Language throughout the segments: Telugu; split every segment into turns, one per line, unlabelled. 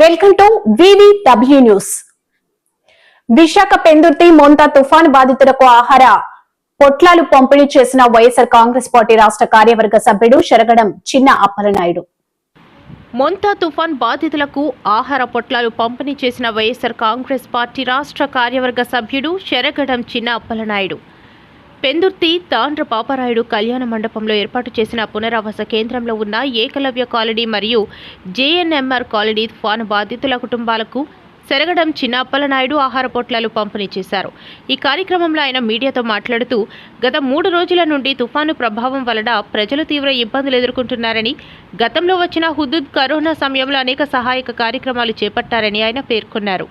Welcome to VVW news Visakha Pendurthi Montha తుఫాను బాధితులకు ఆహార పొట్లాలు పంపిణీ చేసిన వైఎస్ఆర్ కాంగ్రెస్ పార్టీ రాష్ట్ర కార్యవర్గ సభ్యుడు శరగడం చిన్న అప్పలనాయుడు.
మొంతా తుఫాన్ బాధితులకు ఆహార పొట్లాలు పంపిణీ చేసిన వైఎస్ఆర్ కాంగ్రెస్ పార్టీ రాష్ట్ర కార్యవర్గ సభ్యుడు శరగడం చిన్న అప్పలనాయుడు. పెందుర్తి తాండ్ర పాపరాయుడు కళ్యాణ మండపంలో ఏర్పాటు చేసిన పునరావాస కేంద్రంలో ఉన్న ఏకలవ్య కాలనీ మరియు జేఎన్ఎంఆర్ కాలనీ తుఫాను బాధితుల కుటుంబాలకు సెరగడం చిన్న అప్పలనాయుడు ఆహార పొట్లాలు పంపిణీ చేశారు. ఈ కార్యక్రమంలో ఆయన మీడియాతో మాట్లాడుతూ గత మూడు రోజుల నుండి తుఫాను ప్రభావం వలన ప్రజలు తీవ్ర ఇబ్బందులు ఎదుర్కొంటున్నారని గతంలో వచ్చిన హుదూద్ కరోనా సమయంలో అనేక సహాయక కార్యక్రమాలు చేపట్టారని ఆయన పేర్కొన్నారు.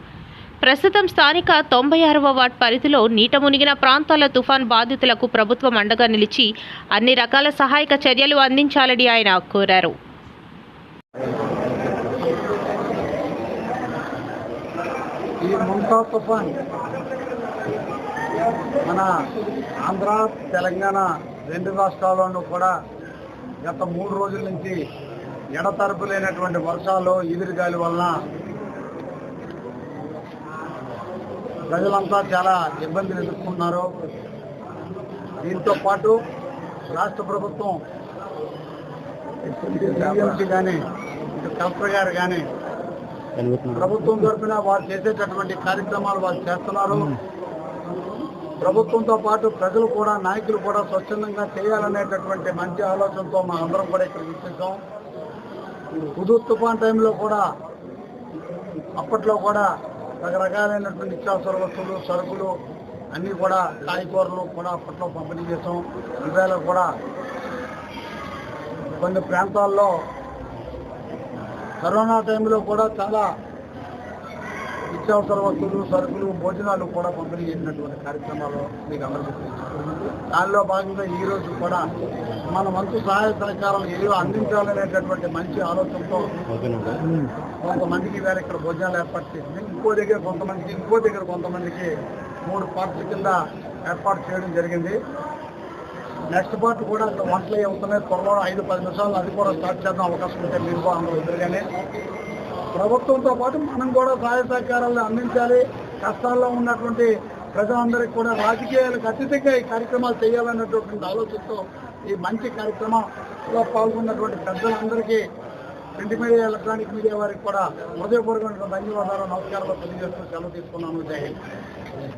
ప్రస్తుతం స్థానిక తొంభై ఆరవ వార్డ్ పరిధిలో నీట మునిగిన ప్రాంతాల తుఫాన్ బాధితులకు ప్రభుత్వం అండగా నిలిచి అన్ని రకాల సహాయక చర్యలు అందించాలని ఆయన కోరారు.
ఈ తుఫాన్ మన ఆంధ్ర తెలంగాణ రెండు రాష్ట్రాల్లోనూ కూడా గత మూడు రోజుల నుంచి ఎడతరపు లేనటువంటి వర్షాలు ఎదురుగాలి వలన ప్రజలంతా చాలా ఇబ్బందులు ఎదుర్కొన్నారు. దీంతో పాటు రాష్ట్ర ప్రభుత్వం టీఎంసీ కానీ కలెక్టర్ గారు కానీ ప్రభుత్వం తరఫున వారు చేసేటటువంటి కార్యక్రమాలు వారు చేస్తున్నారు. ప్రభుత్వంతో పాటు ప్రజలు కూడా నాయకులు కూడా స్వచ్ఛందంగా చేయాలనేటటువంటి మంచి ఆలోచనతో మా అందరం కూడా ఇక్కడ విచ్చేసాం హుదూ తుఫాన్ టైంలో కూడా అప్పట్లో కూడా రకరకాలైనటువంటి నిత్యావసర వస్తువులు సరుకులు అన్నీ కూడా కాయగూరలు కూడా అప్పట్లో పంపిణీ చేసాం ఇవాళ కూడా కొన్ని ప్రాంతాల్లో కరోనా టైంలో కూడా చాలా నిత్యావసర వస్తువులు సరుకులు భోజనాలు కూడా పంపిణీ చేసినటువంటి కార్యక్రమాలు మీకు అందరికీ దానిలో భాగంగా ఈ రోజు కూడా మన వంతు సహాయ సహకారాలు ఏదో అందించాలనేటటువంటి మంచి ఆలోచనతో కొంతమందికి వేరే ఇక్కడ భోజనాలు ఏర్పాటు చేసింది. ఇంకో దగ్గర కొంతమందికి ఇంకో దగ్గర కొంతమందికి మూడు పార్ట్ల కింద ఏర్పాటు చేయడం జరిగింది. నెక్స్ట్ పార్ట్ కూడా అక్కడ వంటలు అవుతున్నాయి త్వరలో ఐదు పది నిమిషాలు అది కూడా స్టార్ట్ చేద్దాం. అవకాశం ఉంటే మీరు అందరూ ఎదురుగానే ప్రభుత్వంతో పాటు మనం కూడా సహాయ సహకారాలు అందించాలి. కష్టాల్లో ఉన్నటువంటి ప్రజలందరికీ కూడా రాజకీయాలకు అతీతంగా ఈ కార్యక్రమాలు చేయాలన్నటువంటి ఆలోచనతో ఈ మంచి కార్యక్రమంలో పాల్గొన్నటువంటి పెద్దలందరికీ ప్రింట్ మీడియా ఎలక్ట్రానిక్ మీడియా వారికి కూడా హృదయపూర్వకమైన ధన్యవాదాలు నమస్కారాలు తెలియజేస్తూ సెలవు తీసుకున్నాను. జై